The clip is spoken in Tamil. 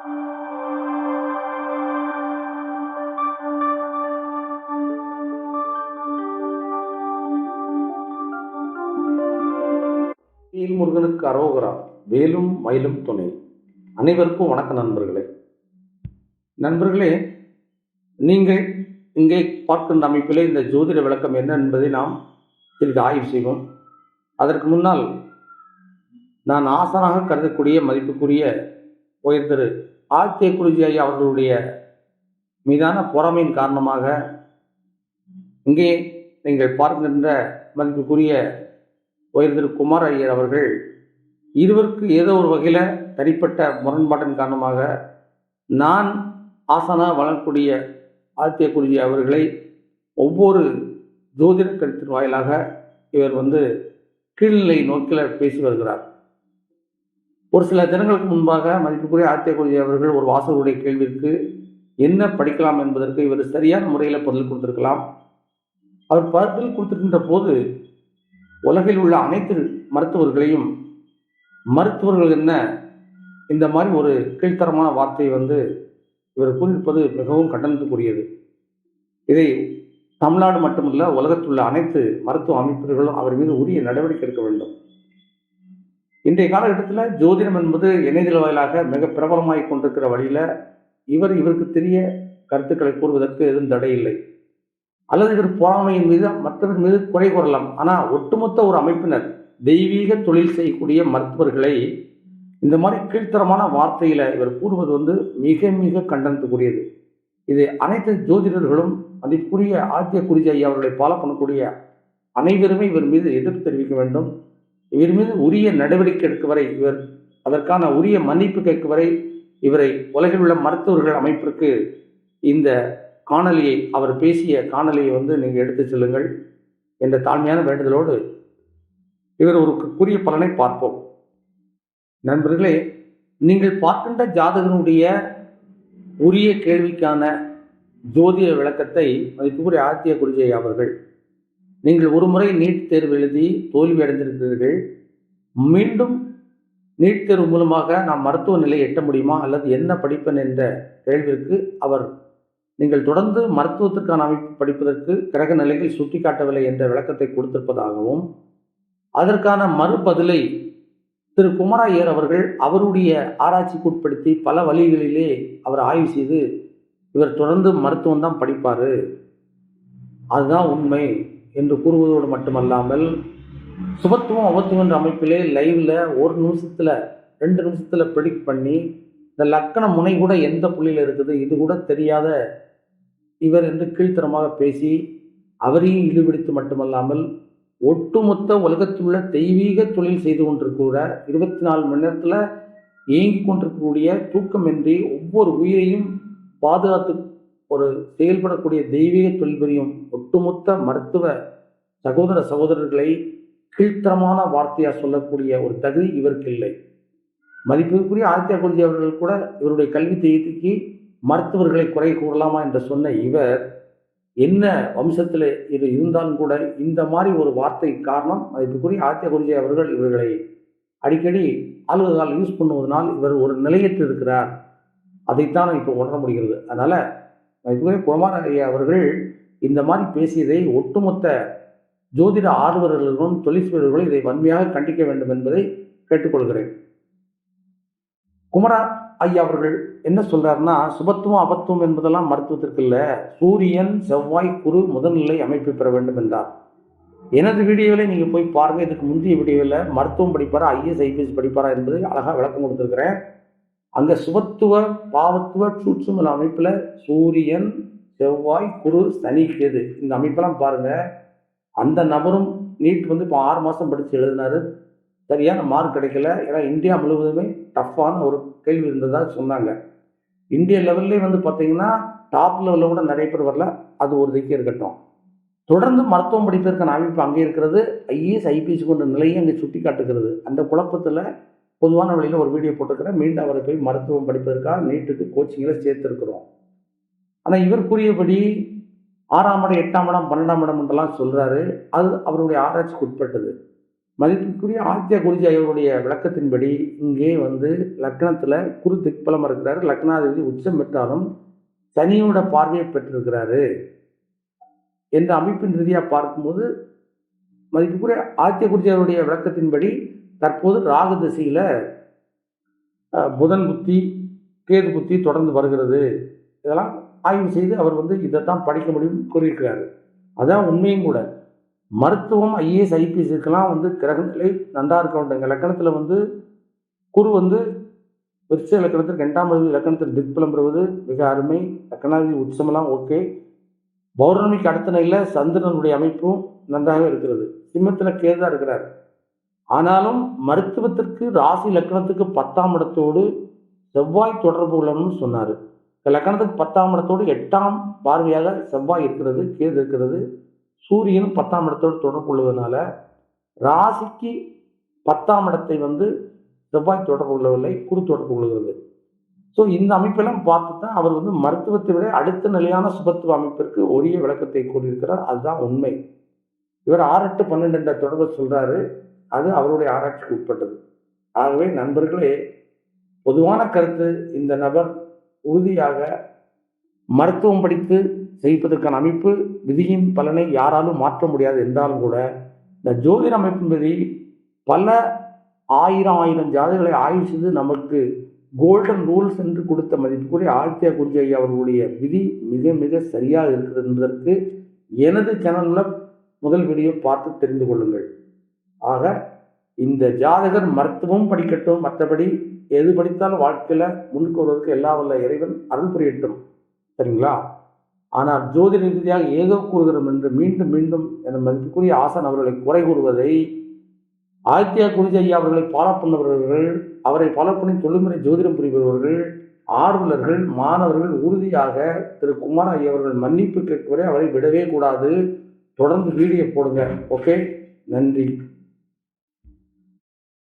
வேல் முருகனுக்கு அரோகரா வேலும் மயிலும் துணை. அனைவருக்கும் வணக்கம் நண்பர்களே. நண்பர்களே நீங்கள் இங்கே பார்க்கின்ற அமைப்பிலே இந்த ஜோதிட விளக்கம் என்ன என்பதை நாம் சிறிது ஆய்வு செய்வோம். அதற்கு முன்னால் நான் ஆசனாக கருதக்கூடிய மதிப்புக்குரிய உயர் திரு ஆத்திய குருஜி ஐயா அவர்களுடைய மீதான பொறாமையின் காரணமாக இங்கே நீங்கள் பார்க்கின்ற மதிப்புக்குரிய உயர் திரு குமார் ஐயர் அவர்கள் இருவருக்கு ஏதோ ஒரு வகையில் தனிப்பட்ட முரண்பாட்டின் காரணமாக நான் ஆசனாக வழங்கக்கூடிய ஆழ்த்திய குருஜி அவர்களை ஒவ்வொரு ஜோதிட கருத்தின் வாயிலாக இவர் வந்து கீழ்நிலை நோக்கில் பேசி வருகிறார். ஒரு சில தினங்களுக்கு முன்பாக மதிப்புக்குரிய ஆத்திய அவர்கள் ஒரு வாசகருடைய கேள்விற்கு என்ன படிக்கலாம் என்பதற்கு இவர் சரியான முறையில் பதில் கொடுத்திருக்கலாம்? அவர் பதில் கொடுத்திருக்கின்ற போது உலகில் உள்ள அனைத்து மருத்துவர்களையும் மருத்துவர்கள் என்ன? இந்த மாதிரி ஒரு கீழ்த்தரமான வார்த்தையை வந்து இவர் கூறியிருப்பது மிகவும் கண்டனத்துக்குரியது. இதை தமிழ்நாடு மட்டுமல்ல உலகத்தில் உள்ள அனைத்து மருத்துவ அமைப்புகளும் அவர் மீது உரிய நடவடிக்கை எடுக்க வேண்டும். இன்றைய காலகட்டத்தில் ஜோதிடம் என்பது இணையதள வாயிலாக மிக பிரபலமாகிக் கொண்டிருக்கிற வழியில் இவர் இவருக்கு தெரிய கருத்துக்களை கூறுவதற்கு எதுவும் தடை இல்லை. அல்லது இவர் பொறாமையின் மீது மற்றவர் மீது குறை கூறலாம். ஆனால் ஒட்டுமொத்த ஒரு அமைப்பினர் தெய்வீக தொழில் செய்யக்கூடிய மருத்துவர்களை இந்த மாதிரி கீழ்த்தரமான வார்த்தையில இவர் கூறுவது வந்து மிக மிக கண்டனத்துக்குரியது. இது அனைத்து ஜோதிடர்களும் அதற்குரிய ஆத்திய குறிஜி ஐயா அவர்களை ஃபாலோ பண்ணக்கூடிய அனைவருமே இவர் மீது எதிர்ப்பு தெரிவிக்க வேண்டும். இவர் மீது உரிய நடவடிக்கை எடுக்க வரை இவர் அதற்கான உரிய மன்னிப்பு கேட்கும் வரை இவரை உலகில் உள்ள மருத்துவர்கள் அமைப்பிற்கு இந்த காணொலியை அவர் பேசிய காணொலியை வந்து நீங்கள் எடுத்து செல்லுங்கள் என்ற தாழ்மையான வேண்டுதலோடு இவர் ஒரு கூறிய பலனை பார்ப்போம். நண்பர்களே நீங்கள் பார்க்கின்ற ஜாதகனுடைய உரிய கேள்விக்கான ஜோதிய விளக்கத்தை மதிப்புக்குரிய ஆத்திய குருஜை அவர்கள் நீங்கள் ஒரு முறை நீட் தேர்வு எழுதி தோல்வி அடைந்திருக்கிறீர்கள். மீண்டும் நீட் தேர்வு மூலமாக நாம் மருத்துவ நிலை எட்ட முடியுமா? அல்லது என்ன படிப்பேன் என்ற கேள்விற்கு அவர் நீங்கள் தொடர்ந்து மருத்துவத்திற்கான அமைப்பு படிப்பதற்கு கிரக நிலையில் சுட்டிக்காட்டவில்லை என்ற விளக்கத்தை கொடுத்திருப்பதாகவும் அதற்கான மறுபதிலை திரு குமராயர் அவர்கள் அவருடைய ஆராய்ச்சிக்குட்படுத்தி பல வழிகளிலே அவர் ஆய்வு செய்து இவர் தொடர்ந்து மருத்துவம் தான் படிப்பார். அதுதான் உண்மை. என்று கூறுவதோடு மட்டுமல்லாமல் சுபத்துவம் அவத்துவம் என்ற அமைப்பிலே லைவ்ல ஒரு நிமிஷத்துல ரெண்டு நிமிஷத்துல ப்ரெடிக்ட் பண்ணி இந்த லக்கண முனை கூட எந்த புள்ளியில் இருக்குது இது கூட தெரியாத இவர் என்று கீழ்த்தரமாக பேசி அவரையும் இழுபிடித்து மட்டுமல்லாமல் ஒட்டுமொத்த உலகத்தில் உள்ள தெய்வீக தொழில் செய்து கொண்டிருக்கிற இருபத்தி நாலு மணி நேரத்தில் இயங்கி கொண்டிருக்கக்கூடிய தூக்கமின்றி ஒவ்வொரு உயிரையும் பாதுகாத்து ஒரு செயல்படக்கூடிய தெய்வீக தொழில் புரியும் ஒட்டுமொத்த மருத்துவ சகோதர சகோதரர்களை கீழ்த்தரமான வார்த்தையாக சொல்லக்கூடிய ஒரு தகுதி இவருக்கு இல்லை. மதிப்பிற்குரிய ஆதித்யா குருஜி அவர்கள் கூட இவருடைய கல்வி தேதிக்கு மருத்துவர்களை குறை கூறலாமா என்று சொன்ன இவர் என்ன வம்சத்தில் இது இருந்தாலும் கூட இந்த மாதிரி ஒரு வார்த்தை காரணம் மதிப்புக்குரிய ஆதித்ய குருஜி அவர்கள் இவர்களை அடிக்கடி ஆளுகால் யூஸ் பண்ணுவதனால் இவர் ஒரு நிலையற்று இருக்கிறார். அதைத்தான் இப்போ உணர முடிகிறது. அதனால் மதிப்புக்குரிய குமார ஐயா அவர்கள் இந்த மாதிரி பேசியதை ஒட்டுமொத்த ஜோதிட ஆர்வலர்களும் தொழில்துறைகளும் இதை வன்மையாக கண்டிக்க வேண்டும் என்பதை கேட்டுக்கொள்கிறேன். குமரா ஐயா அவர்கள் என்ன சொல்றாருன்னா சுபத்துவம் அபத்துவம் என்பதெல்லாம் மருத்துவத்திற்கு இல்லை. சூரியன் செவ்வாய் குரு முதல்நிலை அமைப்பு பெற வேண்டும் என்றார். எனது வீடியோவில் நீங்கள் போய் பாருங்கள் இதுக்கு முந்தைய வீடியோவில் மருத்துவம் படிப்பாரா ஐஎஸ் ஐபிஎஸ் படிப்பாரா என்பதை அழகாக விளக்கம் கொடுத்துருக்கிறேன். அங்கே சுபத்துவ பாவத்துவ சூட்சும அமைப்பில் சூரியன் செவ்வாய் குரு சனி கேது. இந்த அமைப்பெல்லாம் பாருங்கள் அந்த நபரும் நீட் வந்து இப்போ ஆறு மாதம் படித்து எழுதினாரு. சரியான மார்க் கிடைக்கல. ஏன்னா இந்தியா முழுவதுமே டஃப்பான ஒரு கேள்வி இருந்ததாக சொன்னாங்க. இந்திய லெவல்லே வந்து பார்த்தீங்கன்னா டாப் லெவலில் கூட நிறைய பேர் வரல. அது ஒரு திக்கே இருக்கட்டும். தொடர்ந்து மருத்துவம் படிப்பதற்கான அமைப்பு அங்கே இருக்கிறது. ஐஏஎஸ் ஐபிஎஸ் கொண்ட நிலையை அங்கே சுட்டி காட்டுகிறது அந்த குழப்பத்தில் பொதுவான வழியில் ஒரு வீடியோ போட்டிருக்கிறேன். மீண்டும் அவரை போய் மருத்துவம் படிப்பதற்காக நீட்டுக்கு கோச்சிங்கில் சேர்த்துருக்குறோம். ஆனால் இவர் கூறியபடி ஆறாம் இடம் எட்டாம் இடம் பன்னெண்டாம் இடம் என்றெல்லாம் சொல்கிறாரு அது அவருடைய ஆராய்ச்சிக்கு உட்பட்டது. மதிப்புக்குரிய ஆத்திய குருஜி அவருடைய விளக்கத்தின்படி இங்கே வந்து லக்னத்தில் குரு திக்பலம் இருக்கிறாரு. லக்னாதிபதி உச்சம் பெற்றாலும் சனியோட பார்வையை பெற்றிருக்கிறாரு என்ற அமைப்பின் ரீதியாக பார்க்கும்போது மதிப்புக்குரிய ஆத்திய குருஜி அவருடைய விளக்கத்தின்படி தற்போது ராகு திசையில் புதன் புத்தி கேது புத்தி தொடர்ந்து வருகிறது. இதெல்லாம் ஆய்வு செய்து அவர் வந்து இதை தான் படிக்க முடியும் கூறியிருக்கிறாரு. அதான் உண்மையும் கூட. மருத்துவம் ஐஏஎஸ் ஐபிஎஸ்க்கெல்லாம் வந்து கிரகங்களை நன்றாக இருக்க வேண்டும் இலக்கணத்தில் வந்து குரு வந்து விருச்ச இலக்கணத்தில் ரெண்டாம் அறிவு இலக்கணத்தில் திக்பலம் பெறுவது மிக அருமை. லக்கணாதி உச்சமெல்லாம் ஓகே. பௌர்ணமிக்கு அடுத்த நிலையில் சந்திரனுடைய அமைப்பும் நன்றாக இருக்கிறது. சிம்மத்தில் கேதா இருக்கிறார். ஆனாலும் மருத்துவத்திற்கு ராசி லக்கணத்துக்கு பத்தாம் இடத்தோடு செவ்வாய் தொடர்பு உள்ளன்னு சொன்னார். லக்கணத்துக்கு பத்தாம் இடத்தோடு எட்டாம் பார்வையாக செவ்வாய் இருக்கிறது கேது இருக்கிறது. சூரியனும் பத்தாம் இடத்தோடு தொடர்பு கொள்வதனால ராசிக்கு பத்தாம் இடத்தை வந்து செவ்வாய் தொடர்பு கொள்ளவில்லை குரு தொடர்பு கொள்கிறது ஸோ இந்த அமைப்பெல்லாம் பார்த்து தான் அவர் வந்து மருத்துவத்தை விட அடுத்த நிலையான சுபத்துவ அமைப்பிற்கு உரிய விளக்கத்தை கூறியிருக்கிறார். அதுதான் உண்மை. இவர் ஆறு எட்டு பன்னெண்டு என்ற தொடர்பு சொல்றாரு. அது அவருடைய ஆராய்ச்சிக்கு உட்பட்டது. ஆகவே நண்பர்களே பொதுவான கருத்து இந்த நபர் உறுதியாக மருத்துவம் படித்து செய்வதற்கான அமைப்பு விதியின் பலனை யாராலும் மாற்ற முடியாது என்றாலும் கூட இந்த ஜோதிட அமைப்பின்படி பல ஆயிரம் ஆயிரம் ஜாதகங்களை ஆய்வு செய்து நமக்கு கோல்டன் ரூல்ஸ் என்று கொடுத்த மதிப்புக்குரிய ஆழ்த்தியா குருஜி ஐயா அவர்களுடைய விதி மிக மிக சரியாக இருக்கிறது என்பதற்கு எனது சேனலில் முதல் வீடியோ பார்த்து தெரிந்து கொள்ளுங்கள். ஆக இந்த ஜாதகர் மருத்துவம் படிக்கட்டும் மற்றபடி எது படித்தாலும் வாழ்க்கையில் முன்னுக்கு வருவதற்கு எல்லா வல்ல இறைவன் அருள் புரியட்டும். சரிங்களா? ஆனால் ஜோதிட ரீதியாக ஏதோ கூறுகிறோம் என்று மீண்டும் மீண்டும் என மதிப்புக்குரிய ஆசன் அவர்களை குறை கூறுவதை ஆதித்யா குருஜி ஐயா அவர்களை ஃபாலோ பண்ணவர்கள் அவரை ஃபாலோ பண்ணி தொழில்முறை ஜோதிடம் புரிபவர்கள் ஆர்வலர்கள் மாணவர்கள் உறுதியாக திரு குமார் ஐயா அவர்கள் மன்னிப்பு கேட்கவரை அவரை விடவே கூடாது. தொடர்ந்து வீடியோ போடுங்க. ஓகே? நன்றி.